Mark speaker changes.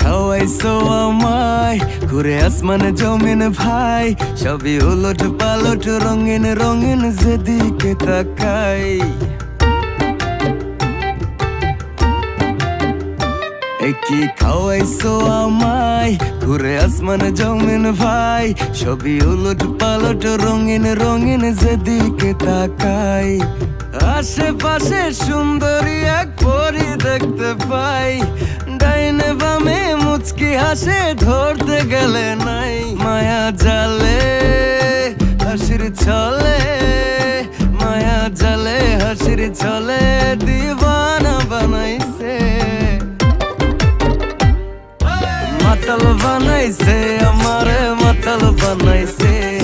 Speaker 1: খাওয়াইছো আমায়? ঘুরে আসমানে জমিন ভাই, সবই উলট পালট, রঙিন রঙিন যেদিকে তাকাই। এ কি খাওয়াইছো আমায়? ঘুরে আসমানে জমিন ভাই, সবই উলট পালট, রঙিন রঙিন যেদিকে তাকাই। আশেপাশে সুন্দরী এক পরি দেখতে পাই। আজকে হাসে ধরতে গেলে নাই মায়া জালে, হাসির চলে মায়া জালে, হাসির চলে দিবানা বানাইছে। মাতাল বানাইছে, আমারে মাতাল বানাইছে।